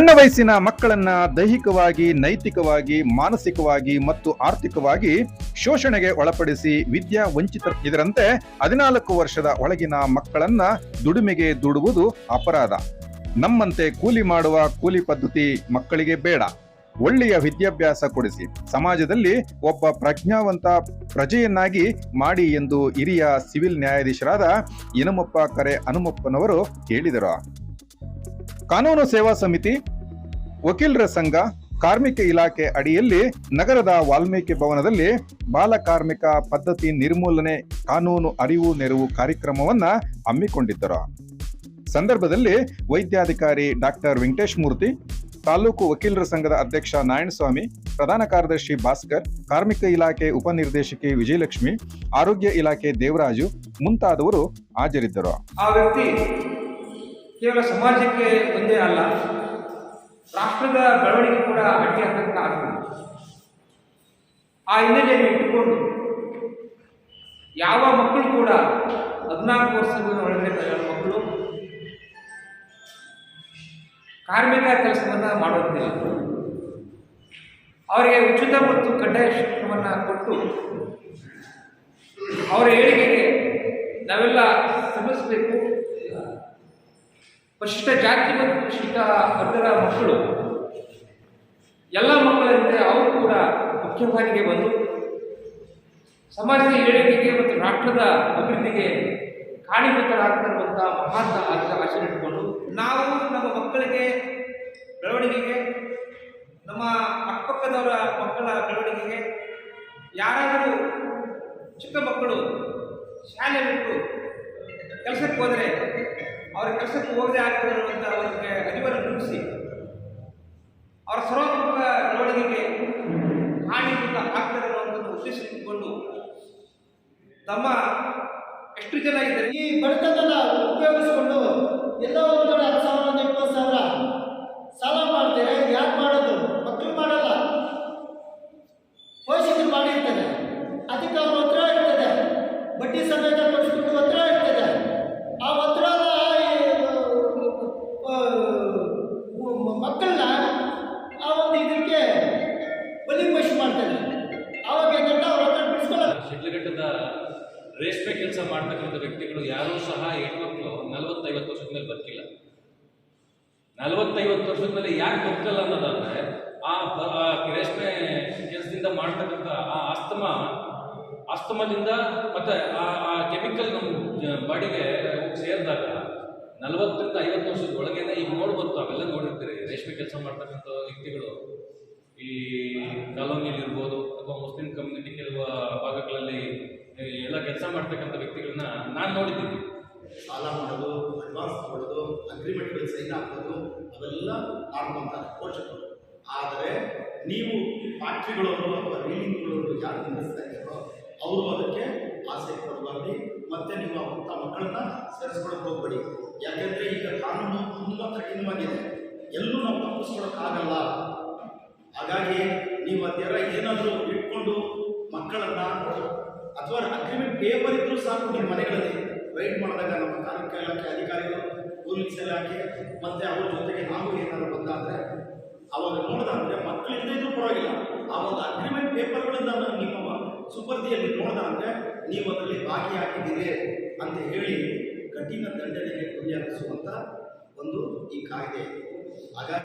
ಸಣ್ಣ ವಯಸ್ಸಿನ ಮಕ್ಕಳನ್ನ ದೈಹಿಕವಾಗಿ, ನೈತಿಕವಾಗಿ, ಮಾನಸಿಕವಾಗಿ ಮತ್ತು ಆರ್ಥಿಕವಾಗಿ ಶೋಷಣೆಗೆ ಒಳಪಡಿಸಿ ವಿದ್ಯಾ ವಂಚಿತ ಇದರಂತೆ ಹದಿನಾಲ್ಕು ವರ್ಷದ ಒಳಗಿನ ಮಕ್ಕಳನ್ನ ದುಡಿಮೆಗೆ ದುಡುವುದು ಅಪರಾಧ. ನಮ್ಮಂತೆ ಕೂಲಿ ಮಾಡುವ ಕೂಲಿ ಪದ್ಧತಿ ಮಕ್ಕಳಿಗೆ ಬೇಡ. ಒಳ್ಳೆಯ ವಿದ್ಯಾಭ್ಯಾಸ ಕೊಡಿಸಿ. ಸಮಾಜದಲ್ಲಿ ಒಬ್ಬ ಪ್ರಜ್ಞಾವಂತ ಪ್ರಜೆಯನ್ನಾಗಿ ಮಾಡಿ ಎಂದು ಹಿರಿಯ ಸಿವಿಲ್ ನ್ಯಾಯಾಧೀಶರಾದ ಇನಮಪ್ಪ ಕರೆ ಹನುಮಪ್ಪನವರು ಹೇಳಿದರು. ಕಾನೂನು ಸೇವಾ ಸಮಿತಿ ವಕೀಲರ ಸಂಘ ಕಾರ್ಮಿಕ ಇಲಾಖೆ ಅಡಿಯಲ್ಲಿ ನಗರದ ವಾಲ್ಮೀಕಿ ಭವನದಲ್ಲಿ ಬಾಲ ಕಾರ್ಮಿಕ ಪದ್ಧತಿ ನಿರ್ಮೂಲನೆ, ಕಾನೂನು ಅರಿವು ನೆರವು ಕಾರ್ಯಕ್ರಮವನ್ನ ಹಮ್ಮಿಕೊಂಡಿದ್ದರು. ಸಂದರ್ಭದಲ್ಲಿ ವೈದ್ಯಾಧಿಕಾರಿ ಡಾಕ್ಟರ್ ವೆಂಕಟೇಶ್ ಮೂರ್ತಿ, ತಾಲೂಕು ವಕೀಲರ ಸಂಘದ ಅಧ್ಯಕ್ಷ ನಾರಾಯಣಸ್ವಾಮಿ, ಪ್ರಧಾನ ಕಾರ್ಯದರ್ಶಿ ಭಾಸ್ಕರ್, ಕಾರ್ಮಿಕ ಇಲಾಖೆ ಉಪನಿರ್ದೇಶಕಿ ವಿಜಯಲಕ್ಷ್ಮಿ, ಆರೋಗ್ಯ ಇಲಾಖೆ ದೇವರಾಜು ಮುಂತಾದವರು ಹಾಜರಿದ್ದರು. ಆ ವ್ಯಕ್ತಿ ಕೇವಲ ಸಮಾಜಕ್ಕೆ ಒಂದೇ ಅಲ್ಲ ರಾಷ್ಟ್ರದ ಬೆಳವಣಿಗೆ ಕೂಡ ಅಡ್ಡಿ ಹಾಕಕ್ಕೆ ಆಗ್ತದೆ ಆ ಹಿನ್ನೆಲೆಯಲ್ಲಿ ಇಟ್ಟುಕೊಂಡು ಯಾವ ಮಕ್ಕಳು ಕೂಡ ಹದಿನಾಲ್ಕು ವರ್ಷದ ಒಳಗಡೆ ಮಕ್ಕಳು? ಕಾರ್ಮಿಕ ಕೆಲಸವನ್ನು ಮಾಡುವಂತಿಲ್ಲ. ಅವರಿಗೆ ಉಚಿತ ಮತ್ತು ಕಡ್ಡಾಯ ಶಿಕ್ಷಣವನ್ನು ಕೊಟ್ಟು ಅವರ ಏಳಿಗೆಗೆ ನಾವೆಲ್ಲ ಶ್ರಮಿಸಬೇಕು. ಪರಿಶಿಷ್ಟ ಜಾತಿ ಮತ್ತು ಪರಿಶಿಷ್ಟ ವರ್ಗದ ಮಕ್ಕಳು, ಎಲ್ಲ ಮಕ್ಕಳಂತೆ ಅವರು ಕೂಡ ಮುಖ್ಯವಾಹಿನಿಗೆ ಬಂದು ಸಮಾಜದ ಏಳಿಗೆಗೆ ಮತ್ತು ರಾಷ್ಟ್ರದ ಅಭಿವೃದ್ಧಿಗೆ ಕಾರಣೀಭೂತರಾಗ್ತಿರುವಂತಹ ಆಚ ಆಚರಣೆ ಇಟ್ಕೊಂಡು ನಾವು ನಮ್ಮ ಮಕ್ಕಳಿಗೆ ಬೆಳವಣಿಗೆಗೆ, ನಮ್ಮ ಅಕ್ಕಪಕ್ಕದವರ ಮಕ್ಕಳ ಬೆಳವಣಿಗೆಗೆ ಯಾರಾದರೂ ಚಿಕ್ಕ ಮಕ್ಕಳು ಶಾಲೆ ಬಿಟ್ಟು ಕೆಲಸಕ್ಕೆ ಹೋದರೆ ಅವರ ಕೆಲಸಕ್ಕೆ ಹೋಗದೆ ಆಗ್ತಿರುವಂಥ ಅವರಿಗೆ ಅರಿವನ್ನು ರೂಪಿಸಿ. ಅವರ ಸರ್ವಾತ್ಮಕ ಬೆಳವಣಿಗೆಗೆ ಕಾರಣೀಭೂತ ಆಗ್ತದೆ ಅನ್ನುವಂಥದ್ದು ಉದ್ದೇಶ ತಮ್ಮ ಎಷ್ಟು ಜನ ಇದ್ದಾರೆ? ಈ ಬಡತನ ಉಪಯೋಗಿಸಿಕೊಂಡು ಎಲ್ಲೋ ಒಂದು ಕಡೆ ಹತ್ತು ಸಾವಿರ, ಒಂದು ಇಪ್ಪತ್ತು ಸಾವಿರ ಸಾಲ ಮಾಡ್ತಾರೆ ಯಾಕೆ ಮಾಡೋದು? ಮಕ್ಕಳು ಮಾಡಲ್ಲ. ಪೋಷಕರು ಮಾಡಿರ್ತಾರೆ. ಅದಕ್ಕೆ ಅವ್ರ ಹತ್ರ ಇರ್ತದೆ. ಬಡ್ಡಿ ಸಮೇತ ಕೊಡಿಸ್ಬಿಟ್ಟು ರೇಷ್ಮೆ ಕೆಲಸ ಮಾಡ್ತಕ್ಕಂಥ ವ್ಯಕ್ತಿಗಳು ಯಾರೂ ಸಹ ಹೆಣ್ಮಕ್ಳು ನಲವತ್ತೈವತ್ತು ವರ್ಷದ ಮೇಲೆ ಬದುಕಿಲ್ಲ ನಲವತ್ತೈವತ್ತು ವರ್ಷದ ಮೇಲೆ ಯಾಕೆ ಬದುಕಲ್ಲ ಅನ್ನೋದಾದ್ರೆ, ಆ ರೇಷ್ಮೆ ಕೆಲಸದಿಂದ ಮಾಡ್ತಕ್ಕಂಥ ಆ ಆಸ್ತಮ ಆಸ್ತಮದಿಂದ ಮತ್ತೆ ಆ ಕೆಮಿಕಲ್ ನಮ್ಮ ಬಾಡಿಗೆ ಸೇರಿದಾಗ ನಲವತ್ತರಿಂದ ಐವತ್ತು ವರ್ಷದ ಒಳಗೇನೆ ಈಗ ನೋಡ್ಬೋದು ತಾವೆಲ್ಲ ನೋಡಿರ್ತೀರಿ, ರೇಷ್ಮೆ ಕೆಲಸ ಮಾಡ್ತಕ್ಕಂಥ ವ್ಯಕ್ತಿಗಳು. ಈ ಕಾಲೋನಿಯಲ್ಲಿ ಇರ್ಬೋದು, ಅಥವಾ ಮುಸ್ಲಿಂ ಕಮ್ಯುನಿಟಿ ಕೆಲವು ಭಾಗಗಳಲ್ಲಿ ಕೆಲಸ ಮಾಡ್ತಕ್ಕಂಥ ವ್ಯಕ್ತಿಗಳನ್ನ ನಾನು ನೋಡಿದ್ದೀನಿ. ಸಾಲ ಮಾಡೋದು ಅಡ್ವಾನ್ಸ್ ಮಾಡೋದು ಅಗ್ರಿಮೆಂಟ್ಗಳು ಸೈನ್ ಹಾಕೋದು, ಅದೆಲ್ಲ ಮಾಡ್ಕೊತಾರೆ ಪೋಷಕರು. ಆದರೆ ನೀವು ಫ್ಯಾಕ್ಟ್ರಿಗಳವರು ಅಥವಾ ರೀಲಿಂಗ್ಗಳವರು ಯಾರು ನಡೆಸ್ತಾ ಇದ್ದಾರೋ, ಅವರು ಅದಕ್ಕೆ ಆಸೆ ಕೊಡಬಾರ್ದು ಮತ್ತೆ ನಿಮ್ಮ ಅಂತ ಮಕ್ಕಳನ್ನ ಸೇರಿಸ್ಕೊಳಕ್ಕೆ ಹೋಗ್ಬೇಡಿ. ಯಾಕೆಂದರೆ ಈಗ ಕಾನೂನು ತುಂಬ ಕಠಿಣವಾಗಿದೆ. ಎಲ್ಲೂ ನಾವು ತಪ್ಪಿಸ್ಕೊಳಕ್ಕಾಗಲ್ಲ. ಹಾಗಾಗಿ ನೀವು ಅದೆಲ್ಲ ಏನಾದರೂ ಇಟ್ಕೊಂಡು ಮಕ್ಕಳನ್ನ ಅಥವಾ ಅಗ್ರಿಮೆಂಟ್ ಪೇಪರ್ ಇದ್ರೂ ಸಾಕು ನಿಮ್ಮ ಮನೆಗಳಲ್ಲಿ. ರೈಡ್ ಮಾಡಿದಾಗ ನಮ್ಮ ಕಾರ್ಮಿಕ ಇಲಾಖೆ ಅಧಿಕಾರಿಗಳು ಪೊಲೀಸ್ ಇಲಾಖೆ ಮತ್ತೆ ಅವ್ರ ಜೊತೆಗೆ ನಾವು ಏನಾದ್ರು ಬಂದಾದ್ರೆ ಅವಾಗ ನೋಡ್ದಾದ್ರೆ ಮಕ್ಕಳು ಇಲ್ಲದೇ ಇದ್ರೂ ಪರವಾಗಿಲ್ಲ. ಆ ಒಂದು ಅಗ್ರಿಮೆಂಟ್ ಪೇಪರ್ಗಳಿಂದ ನಿಮ್ಮ ಸುಪರ್ದಿಯಲ್ಲಿ ನೋಡ್ದಾದ್ರೆ ನೀವು ಅದರಲ್ಲಿ ಭಾಗಿಯಾಗಿದ್ದೀರಿ ಅಂತ ಹೇಳಿ ಕಠಿಣ ದಂಡನೆಗೆ ಗುರಿಯಾಗಿಸುವಂತ ಒಂದು ಈ ಕಾಯ್ದೆ. ಹಾಗಾಗಿ